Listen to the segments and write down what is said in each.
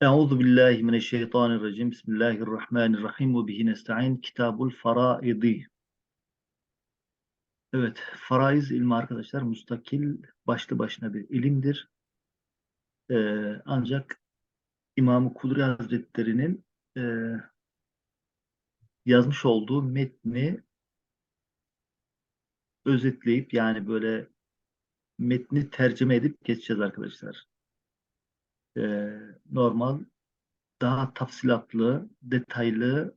Euzu billahi mineşşeytanirracim. Bismillahirrahmanirrahim ve bihi nestaîn. Kitabul Faraidi. Evet, faraiz ilmi arkadaşlar mustakil başlı başına bir ilimdir. Ee, ancak İmam-ı Kudri Hazretleri'nin e, yazmış olduğu metni özetleyip yani böyle metni tercüme edip geçeceğiz arkadaşlar. Ee, normal daha tafsilatlı, detaylı,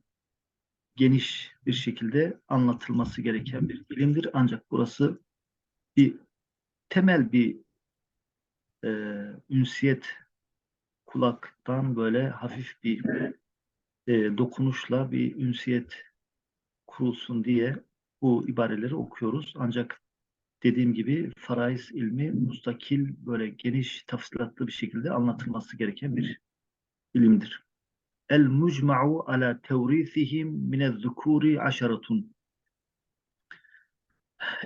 geniş bir şekilde anlatılması gereken bir ilimdir. Ancak burası bir temel bir e, ünsiyet kulaktan böyle hafif bir e, dokunuşla bir ünsiyet kurulsun diye bu ibareleri okuyoruz. Ancak dediğim gibi faraiz ilmi mustakil böyle geniş tafsilatlı bir şekilde anlatılması gereken bir ilimdir. El mucma'u ala tevrisihim minezzukuri aşaratun.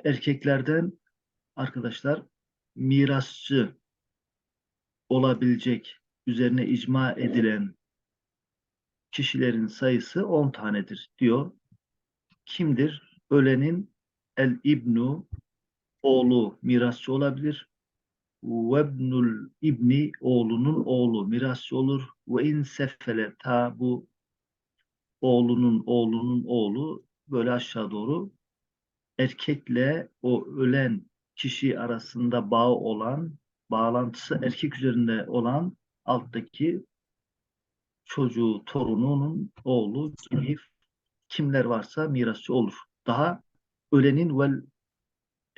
Erkeklerden arkadaşlar mirasçı olabilecek üzerine icma edilen kişilerin sayısı 10 tanedir diyor. Kimdir? Ölenin el ibnu oğlu mirasçı olabilir. Vebnul ibni oğlunun oğlu mirasçı olur. Ve in seffele ta bu oğlunun oğlunun oğlu böyle aşağı doğru erkekle o ölen kişi arasında bağ olan bağlantısı erkek üzerinde olan alttaki çocuğu, torununun oğlu gibi kimler varsa mirasçı olur. Daha ölenin vel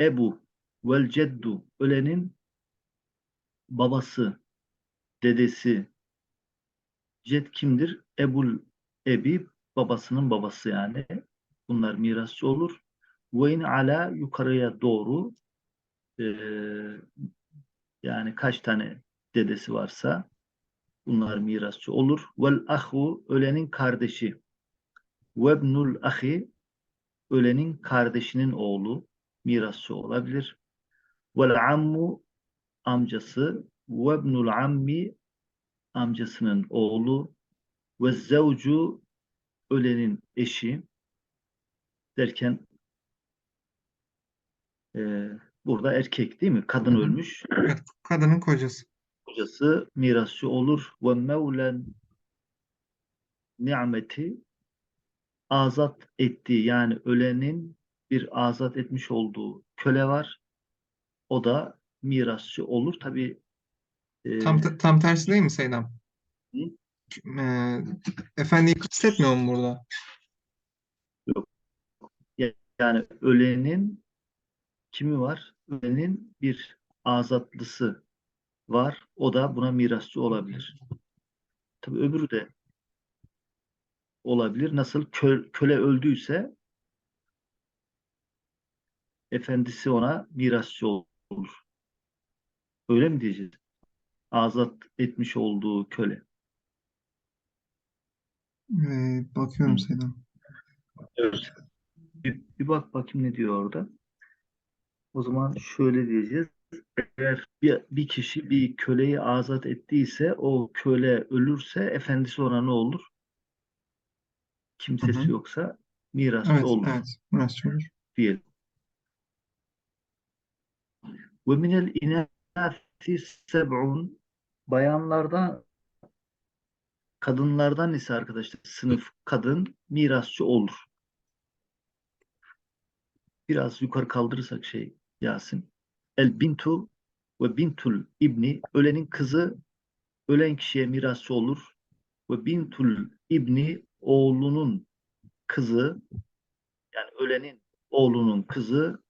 ebu vel ceddu ölenin babası, dedesi ced kimdir? Ebul ebi babasının babası yani. Bunlar mirasçı olur. Ve in ala yukarıya doğru e, yani kaç tane dedesi varsa bunlar mirasçı olur. Vel ahu ölenin kardeşi. Vebnul ahi ölenin kardeşinin oğlu mirasçı olabilir. Vel ammu amcası. Vebnul ammi amcasının oğlu. Ve zevcu ölenin eşi derken e, burada erkek değil mi? Kadın Hı hı. ölmüş. Evet, kadının kocası. Kocası mirasçı olur. Ve mevlen nimeti azat ettiği yani ölenin bir azat etmiş olduğu köle var. O da mirasçı olur. Tabi e, Tam tam tersi değil mi Seydam? Hı? Ee, efendiyi kastetmiyor mu burada? yani ölenin kimi var? Ölenin bir azatlısı var. O da buna mirasçı olabilir. Tabi öbürü de olabilir. Nasıl kö- köle öldüyse efendisi ona mirasçı olur. Öyle mi diyeceğiz? Azat etmiş olduğu köle. Ee, bakıyorum. Seydam. Evet. Bir, bir bak bakayım ne diyor orada. O zaman şöyle diyeceğiz. Eğer bir, bir kişi bir köleyi azat ettiyse o köle ölürse efendisi ona ne olur? Kimsesi Hı hı. yoksa mirasçı Evet, olur evet. Burası olur. diyelim. Ve minel inâthi seb'un bayanlardan kadınlardan ise arkadaşlar sınıf kadın mirasçı olur. Biraz yukarı kaldırırsak şey Yasin. El bintu ve bintul ibni ölenin kızı ölen kişiye mirasçı olur. Ve bintul ibni oğlunun kızı yani ölenin oğlunun kızı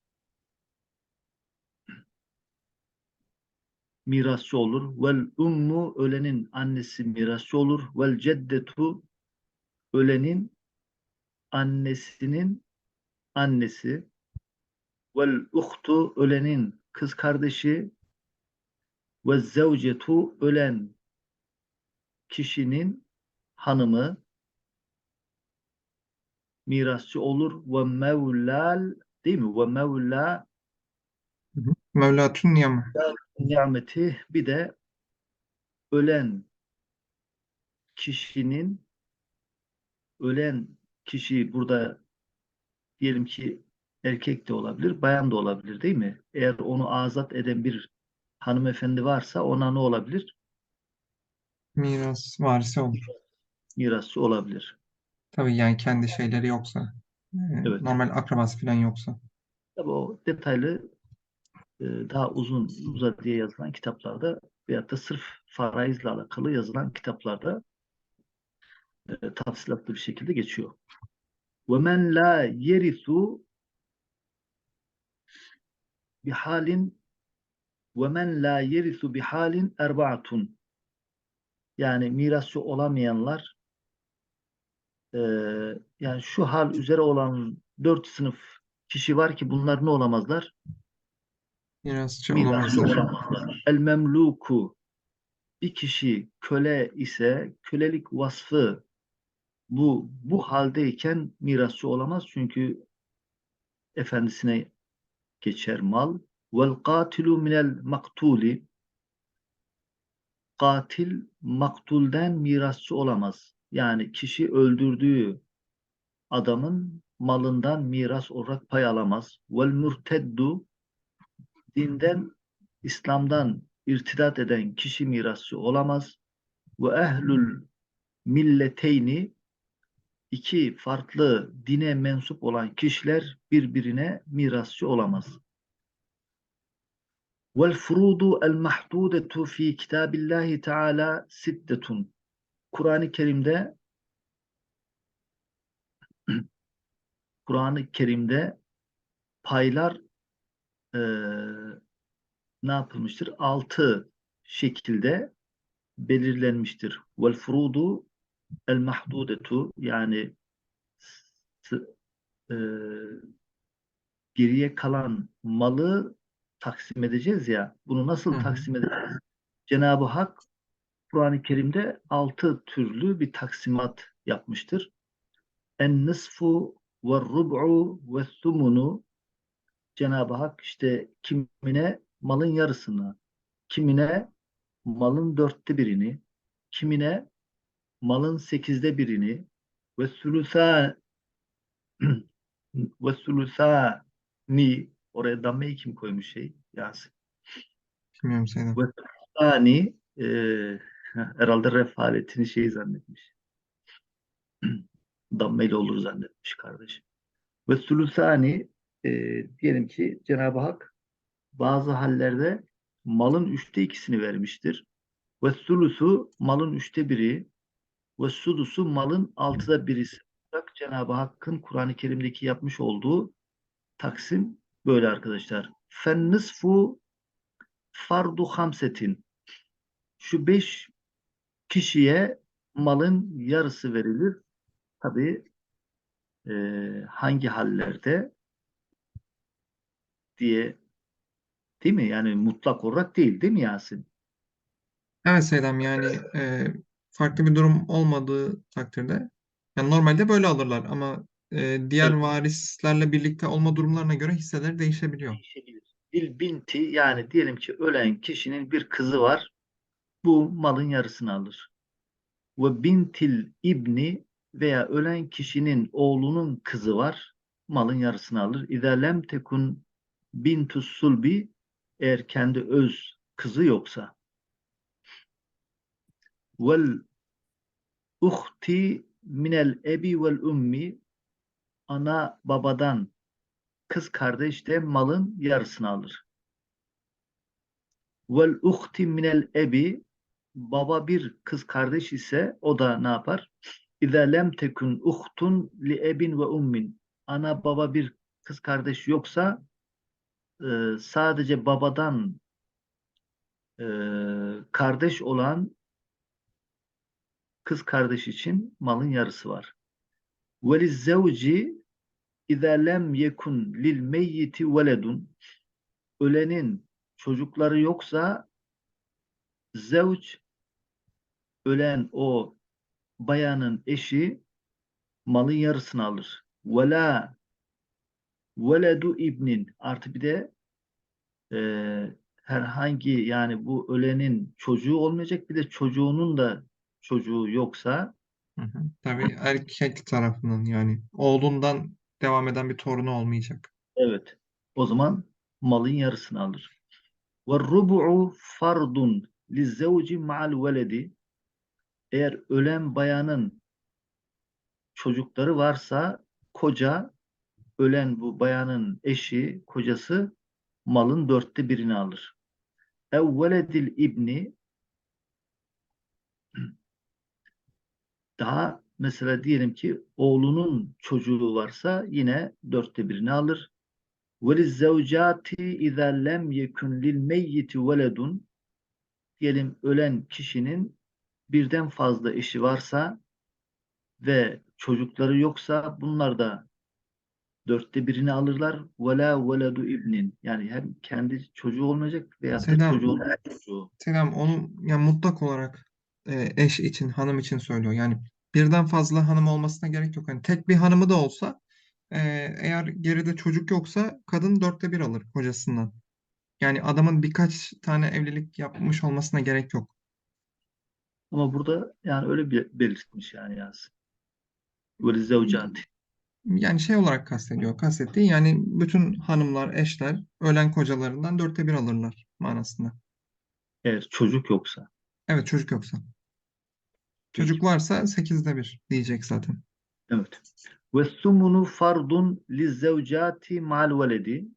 mirasçı olur. Vel ummu ölenin annesi mirasçı olur. Vel ceddetu ölenin annesinin annesi. Vel uhtu ölenin kız kardeşi. Ve zevcetu ölen kişinin hanımı mirasçı olur. Ve mevlal değil mi? Ve mevla. Mevlatun Niyam. nimeti bir de ölen kişinin ölen kişi burada diyelim ki erkek de olabilir, bayan da olabilir değil mi? Eğer onu azat eden bir hanımefendi varsa ona ne olabilir? Miras varisi olur. Mirasçı olabilir. Tabii yani kendi şeyleri yoksa. e, Evet. normal akrabası falan yoksa. Tabii o detaylı daha uzun uzadıya yazılan kitaplarda veyahut da sırf faraizle alakalı yazılan kitaplarda e, tafsilatlı bir şekilde geçiyor. وَمَنْ لَا يَرِثُ بِحَالٍ وَمَنْ لَا يَرِثُ بِحَالٍ اَرْبَعَةٌ Yani mirasçı olamayanlar e, yani şu hal üzere olan dört sınıf kişi var ki bunlar ne olamazlar? Mirasçı Mirasçı olamazlar. El memluku bir kişi köle ise kölelik vasfı bu bu haldeyken mirasçı olamaz çünkü efendisine geçer mal. Vel katilu minel maktuli katil maktulden mirasçı olamaz. Yani kişi öldürdüğü adamın malından miras olarak pay alamaz. Vel mürteddu dinden İslam'dan irtidat eden kişi mirasçı olamaz. Ve ehlül milleteyni iki farklı dine mensup olan kişiler birbirine mirasçı olamaz. Vel furudu el mahdudetu fi kitabillahi teala siddetun. Kur'an-ı Kerim'de Kur'an-ı Kerim'de paylar eee, ne yapılmıştır? Altı şekilde belirlenmiştir. Vel furudu el mahdudetu yani e, geriye kalan malı taksim edeceğiz ya. Bunu nasıl hı. taksim edeceğiz? Cenab-ı Hak Kur'an-ı Kerim'de altı türlü bir taksimat yapmıştır. En nisfu ve rub'u ve sumunu Cenab-ı Hak işte kimine malın yarısını, kimine malın dörtte birini, kimine malın sekizde birini ve sülüsa ve sülüsani oraya dammeyi kim koymuş şey? Yasin. Bilmiyorum Seydem. Ve sülüsani e, herhalde refaletini şey zannetmiş. Dammeyle olur zannetmiş kardeşim. Ve sülüsani e, diyelim ki Cenab-ı Hak bazı hallerde malın üçte ikisini vermiştir. Ve sulusu malın üçte biri ve sudusu malın altıda birisi. Cenab-ı Hakk'ın Kur'an-ı Kerim'deki yapmış olduğu taksim böyle arkadaşlar. Fen nisfu fardu hamsetin. Şu beş kişiye malın yarısı verilir. Tabi hangi hallerde diye değil mi? Yani mutlak olarak değil değil mi Yasin? Evet Seydem yani e, farklı bir durum olmadığı takdirde yani normalde böyle alırlar ama e, diğer Evet. varislerle birlikte olma durumlarına göre hisseler değişebiliyor. değişebilir. Bil binti yani diyelim ki ölen kişinin bir kızı var. Bu malın yarısını alır. Ve bintil ibni veya ölen kişinin oğlunun kızı var. Malın yarısını alır. İza lem tekun bintus sulbi eğer kendi öz kızı yoksa. Vel uhti minel ebi vel ummi ana babadan kız kardeş de malın yarısını alır. Vel uhti minel ebi baba bir kız kardeş ise o da ne yapar? İza lem tekun uhtun li ebin ve ummin. Ana baba bir kız kardeş yoksa e, sadece babadan e, kardeş olan kız kardeş için malın yarısı var. İza lem yekun lil meyyiti veledun ölenin çocukları yoksa zevç ölen o bayanın eşi malın yarısını alır. Vela veledu ibnin artı bir de e, herhangi yani bu ölenin çocuğu olmayacak bir de çocuğunun da çocuğu yoksa Hı hı. Tabii erkek tarafının yani oğlundan devam eden bir torunu olmayacak. evet o zaman malın yarısını alır. Ve rubu'u fardun lizzevci ma'al veledi eğer ölen bayanın çocukları varsa koca ölen bu bayanın eşi, kocası malın dörtte birini alır. Evveledil ibni daha mesela diyelim ki oğlunun çocuğu varsa yine dörtte birini alır. وَلِزَّوْجَاتِ اِذَا لَمْ يَكُنْ لِلْمَيِّتِ وَلَدٌ Diyelim ölen kişinin birden fazla eşi varsa ve çocukları yoksa bunlar da dörtte birini alırlar. Vela veladu ibnin. Yani hem kendi çocuğu olmayacak veya da Selam. çocuğun çocuğu. Selam onu yani mutlak olarak e, eş için, hanım için söylüyor. Yani birden fazla hanım olmasına gerek yok. Hani tek bir hanımı da olsa e, eğer geride çocuk yoksa kadın dörtte bir alır kocasından. Yani adamın birkaç tane evlilik yapmış olmasına gerek yok. Ama burada yani öyle bir belirtmiş yani yaz. Böyle zevcati. Yani şey olarak kastediyor. Kastettiği yani bütün hanımlar, eşler ölen kocalarından dörtte bir alırlar manasında. Eğer çocuk yoksa. Evet çocuk yoksa. Çocuk varsa sekizde bir diyecek zaten. Evet. Ve sumunu fardun lizzevcati mal veledi.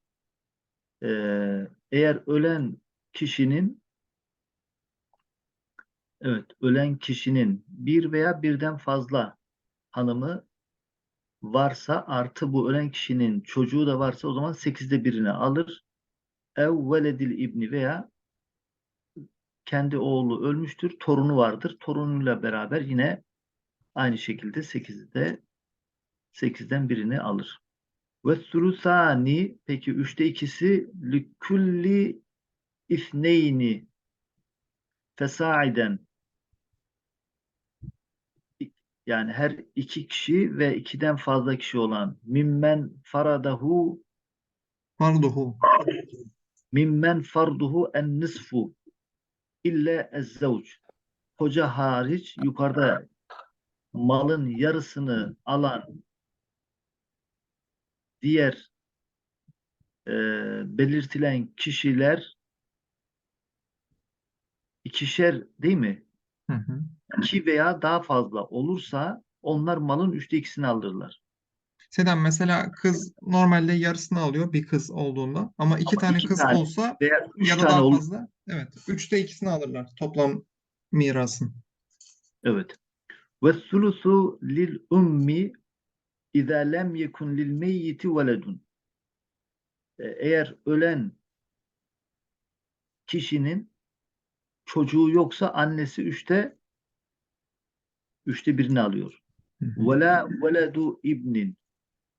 Ee, eğer ölen kişinin evet ölen kişinin bir veya birden fazla hanımı varsa artı bu ölen kişinin çocuğu da varsa o zaman sekizde birini alır. Ev veledil ibni veya kendi oğlu ölmüştür, torunu vardır. Torunuyla beraber yine aynı şekilde sekizde sekizden birini alır. Ve sulusani peki üçte ikisi likulli ifneyni fesaiden yani her iki kişi ve ikiden fazla kişi olan mimmen faradahu Farduhu. mimmen farduhu en nisfu ille ezzevc koca hariç yukarıda malın yarısını alan diğer e, belirtilen kişiler ikişer değil mi? Hı hı. İki veya daha fazla olursa onlar malın üçte ikisini alırlar. Sedem mesela kız normalde yarısını alıyor bir kız olduğunda ama iki Ama tane iki kız tane olsa Veya üç ya da tane daha olur. fazla evet üçte ikisini alırlar toplam mirasın. Evet. Ve sulusu lil ummi yekun lil meyyiti veledun. E, Eğer ölen kişinin çocuğu yoksa annesi üçte üçte birini alıyor. Hı hı. Ve la veledu ibnin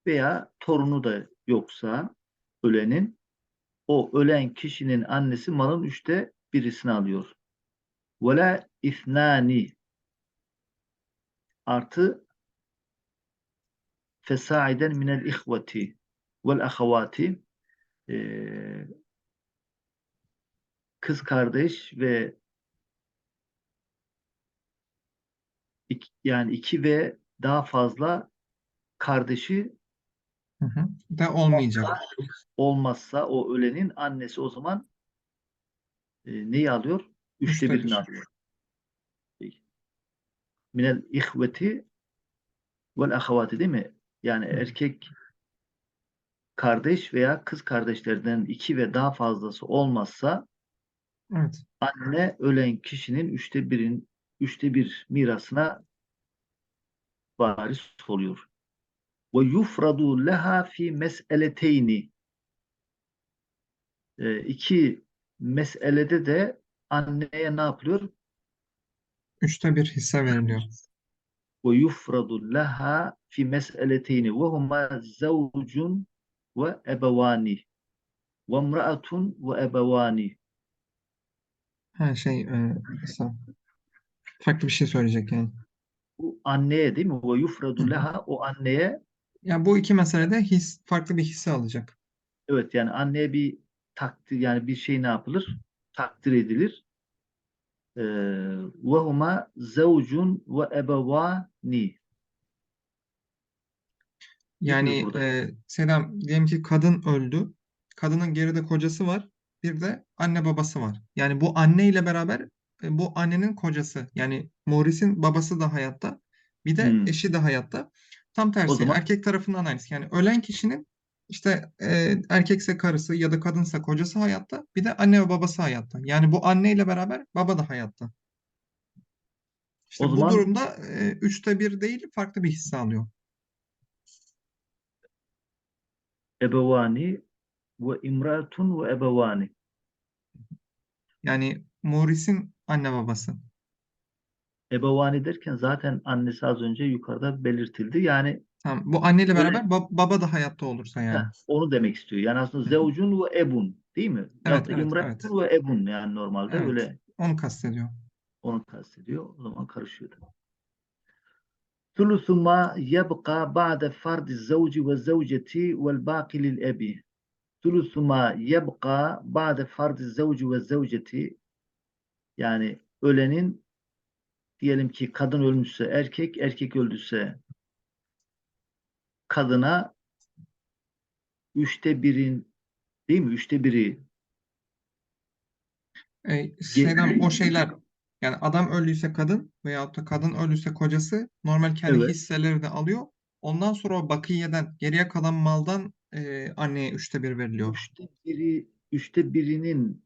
veya torunu da yoksa ölenin o ölen kişinin annesi malın üçte birisini alıyor. Ve la ithnani artı fesaiden minel ihveti vel ahavati kız kardeş ve iki, yani iki ve daha fazla kardeşi Hı hı. De olmayacak. olmazsa o ölenin annesi o zaman e, neyi alıyor? Üçte Üçte birini bir. alıyor. Minel ihveti vel ahavati değil mi? Yani erkek kardeş veya kız kardeşlerden iki ve daha fazlası olmazsa Evet. anne ölen kişinin üçte birin üçte bir mirasına varis oluyor. Ve yufradu leha fi mes'eleteyni e, iki meselede de anneye ne yapılıyor? Üçte bir hisse veriliyor. Ve yufradu leha fi mes'eleteyni ve huma zavcun ve ebevani ve imra'atun ve ebevani Ha şey e, farklı bir şey söyleyecek yani. bu anneye değil mi? Hı yufradu leha o anneye Ya bu iki meselede his farklı bir hisse alacak. evet yani anneye bir takdir yani bir şey ne yapılır? Takdir edilir. Ee, ve huma zevcun ve ebevani. Yani e, Selam diyelim ki kadın öldü. Kadının geride kocası var. Bir de anne babası var. Yani bu anne ile beraber bu annenin kocası. Yani Morris'in babası da hayatta. Bir de Hmm. eşi de hayatta. Tam O tersi zaman erkek tarafından aynısı. Yani ölen kişinin işte e, erkekse karısı ya da kadınsa kocası hayatta. Bir de anne ve babası hayatta. Yani bu anne ile beraber baba da hayatta. İşte o bu zaman durumda e, üçte bir değil farklı bir hisse alıyor. ebevani ve imratun ve ebevani. Yani Morris'in Anne babası. Ebevani derken zaten annesi az önce yukarıda belirtildi. Yani Tamam. Bu anneyle beraber bab- baba da hayatta olursa yani. heh, onu demek istiyor. Yani aslında zevcun ve ebun değil mi? Evet, evet, evet. Yumrakun ve ebun yani normalde Evet. öyle Onu kastediyor. onu kastediyor. O zaman karışıyor. tabii. Thulusu ma yebqa ba'de fardi zevci ve zevceti vel baqi lil ebi. Thulusu ma yebqa ba'de fardi zevci ve zevceti yani ölenin diyelim ki kadın ölmüşse erkek, erkek öldüyse kadına üçte birin değil mi? Üçte biri E, Selam o şeyler yani adam öldüyse kadın veyahut da kadın öldüyse kocası normal kendi Evet. hisseleri de alıyor. Ondan sonra o bakiyeden geriye kalan maldan e, anneye üçte bir veriliyor. üçte biri üçte birinin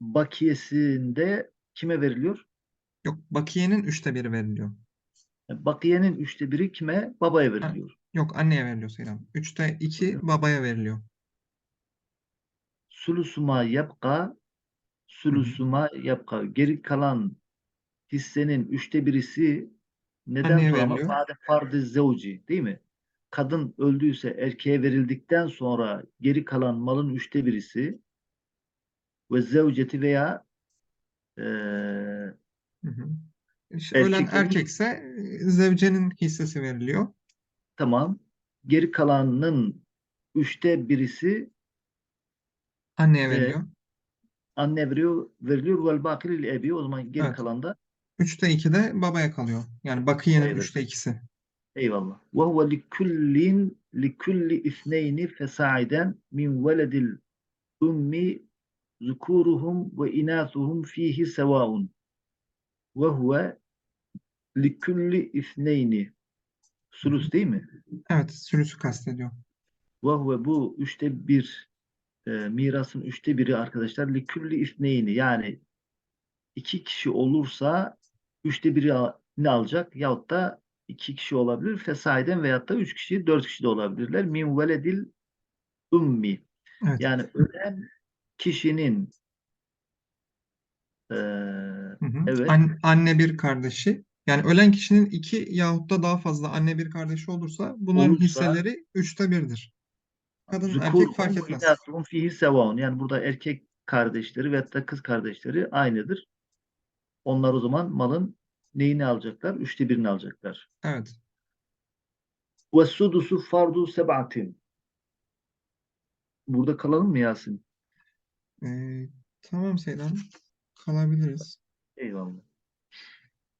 bakiyesinde kime veriliyor? Yok bakiyenin üçte biri veriliyor. Bakiyenin üçte biri kime? Babaya Ha, veriliyor. yok anneye veriliyor Selam. Üçte iki babaya veriliyor. Sulusuma yapka sulusuma yapka geri kalan hissenin üçte birisi neden Anneye sonra veriliyor. bade fardı zevci değil mi? Kadın öldüyse erkeğe verildikten sonra geri kalan malın üçte birisi ve zevceti veya eee, Hı hı. İşte ölen erkek erkekse e, zevcenin hissesi veriliyor. tamam. Geri kalanın üçte birisi Anneye e, veriliyor. anne veriyor, veriliyor vel bakilil ebi o zaman geri Evet. kalan da Üçte iki de babaya kalıyor. Yani bakiyenin babaya üçte ikisi. Eyvallah. Ve huve likullin likulli isneyni fesaiden min veledil ummi zukuruhum ve inasuhum fihi sevaun. Ve huve likulli isneyni. Sulus değil mi? Evet, sülüsü kastediyor. Ve huve bu üçte bir e, mirasın üçte biri arkadaşlar likulli isneyni yani iki kişi olursa üçte biri ne alacak? Yahut da iki kişi olabilir. Fesaiden veyahut da üç kişi, dört kişi de olabilirler. Min veledil ummi. Evet. Yani ölen kişinin Hı hı. evet An- anne bir kardeşi. Yani ölen kişinin iki yahut da daha fazla anne bir kardeşi olursa bunların olursa hisseleri üçte birdir. Kadın erkek fark ve etmez. inasuhum fihi sevaun. Yani burada erkek kardeşleri veyahut da kız kardeşleri aynıdır. Onlar o zaman malın neyini alacaklar? Üçte birini alacaklar. Evet. Ve sudusu fardu seb'atin. Burada kalalım mı Yasin? Ee, tamam Seydan. Kalabiliriz. Eyvallah.